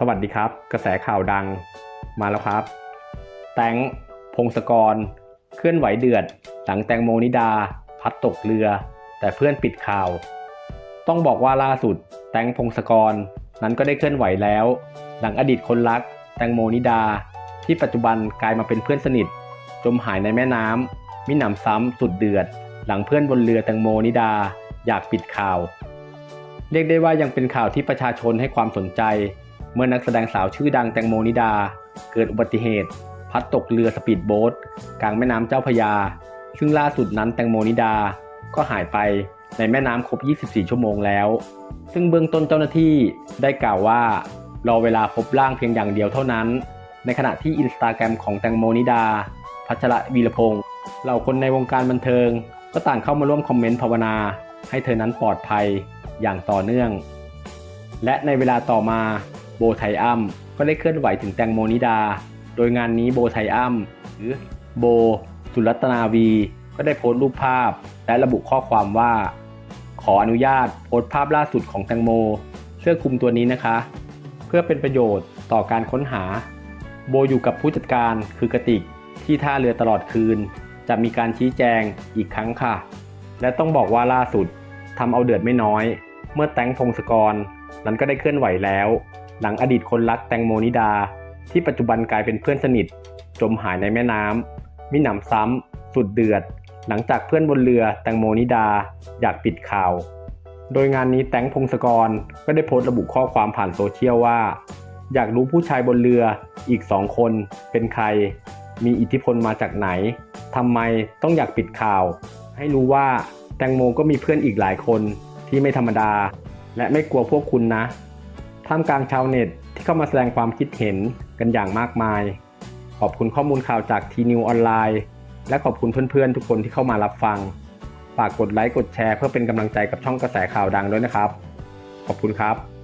สวัสดีครับ กระแสข่าวดังมาแล้วครับ แตงพงศกร เคลื่อนไหวเดือด หลังแตงโมนิดา พัดตกเรือ แต่เพื่อนปิดข่าว ต้องบอกว่าล่าสุด แตงพงศกรนั้นก็ได้เคลื่อนไหวแล้ว หลังอดีตคนรัก แตงโมนิดา ที่ปัจจุบันกลายมาเป็นเพื่อนสนิท จมหายในแม่น้ำมิหนำซ้ำสุดเดือด หลังเพื่อนบนเรือแตงโมนิดา อยากปิดข่าว เรียกได้ว่ายังเป็นข่าวที่ประชาชนให้ความสนใจ เมื่อนักแสดงสาวชื่อดังแตงโมนิดา เกิดอุบัติเหตุ พัดตกเรือสปีดโบ๊ทกลางแม่น้ำเจ้าพยา ซึ่งล่าสุดนั้นแตงโมนิดาก็หายไปในแม่น้ำครบ 24 ชั่วโมงแล้ว ซึ่งเบื้องต้นเจ้าหน้าที่ได้กล่าวว่ารอเวลาพบร่างเพียงอย่างเดียวเท่านั้น ในขณะที่อินสตาแกรมของแตงโมนิดา พัชระวีรพงศ์เหล่าคนในวงการบันเทิง ก็ต่างเข้ามาร่วมคอมเมนต์ภาวนา ให้เธอนั้นปลอดภัยอย่างต่อเนื่อง และในเวลาต่อมา โบไทอัมก็ได้เคลื่อนไหวถึงแตงโมนิดา โดยงานนี้โบไทอัมหรือโบสุรัตนาวี ก็ได้โพสต์รูปภาพ และระบุข้อความว่า ขออนุญาตโพสต์ภาพล่าสุดของแตงโม เสื้อคลุมตัวนี้นะคะ เพื่อเป็นประโยชน์ต่อการค้นหา โบอยู่กับผู้จัดการคือกระติกที่ท่าเรือตลอดคืน จะมีการชี้แจงอีกครั้งค่ะ และต้องบอกว่าล่าสุดทำเอาเดือดไม่น้อย เมื่อแตงพงศกรนั้นก็ได้เคลื่อนไหวแล้ว หลังอดีตคนรักแตงโมนิดา ที่ปัจจุบันกลายเป็นเพื่อนสนิท จมหายในแม่น้ำมิหนำซ้ำ สุดเดือด หลังจากเพื่อนบนเรือแตงโมนิดา อยากปิดข่าว โดยงานนี้แตงพงศกรก็ได้โพสต์ระบุข้อความผ่านโซเชียลว่า อยากรู้ผู้ชายบนเรืออีกสองคนเป็นใคร มีอิทธิพลมาจากไหนทำไมต้องอยากปิดข่าว ให้รู้ว่าแตงโมก็มีเพื่อนอีกหลายคนที่ไม่ธรรมดา และไม่กลัวพวกคุณนะ ท่ามกลางชาวเน็ตที่เข้ามาแสดงความคิดเห็นกันอย่างมากมาย ขอบคุณข้อมูลข่าวจากทีนิวออนไลน์ และขอบคุณเพื่อนๆ ทุกคนที่เข้ามารับฟัง ฝากกดไลค์กดแชร์เพื่อเป็นกำลังใจกับช่องกระแสข่าวดังด้วยนะครับ ขอบคุณครับ